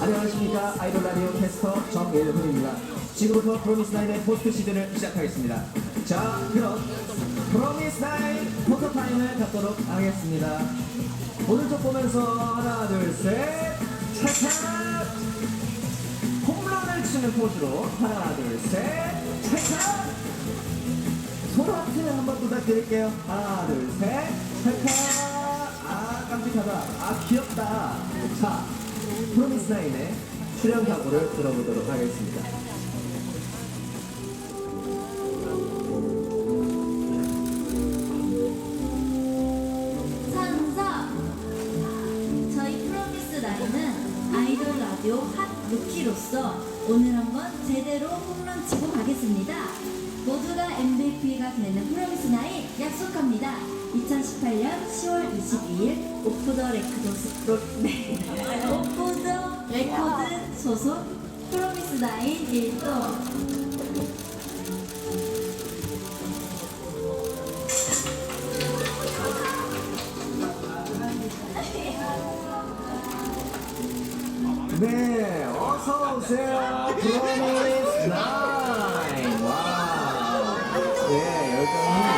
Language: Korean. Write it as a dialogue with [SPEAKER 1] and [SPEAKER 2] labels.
[SPEAKER 1] 안녕하십니까 아이돌 라디오 캐스터 정예훈입니다. 지금부터 프로미스나인의 포스트 시즌을 시작하겠습니다. 자 그럼 프로미스나인 포토타임을 갖도록 하겠습니다. 오른쪽 보면서 하나 둘셋 차차 홈런을 치는 포즈로 하나 둘셋 차차 손하트 한번 부탁드릴게요. 하나, 둘, 셋. 찰칵. 아, 깜찍하다. 아, 귀엽다. 자, 프로미스나인의 출연 각오를 들어보도록 하겠습니다.
[SPEAKER 2] 오늘 한번 제대로 홈런 치고 가겠습니다. 모두가 MVP가 되는 프로미스 나인 약속합니다. 2018년 10월 22일 오프 더 레코드 로, 네. スだエンジン
[SPEAKER 1] とねえ、also there are promised nine. Wow. Yeah, you're going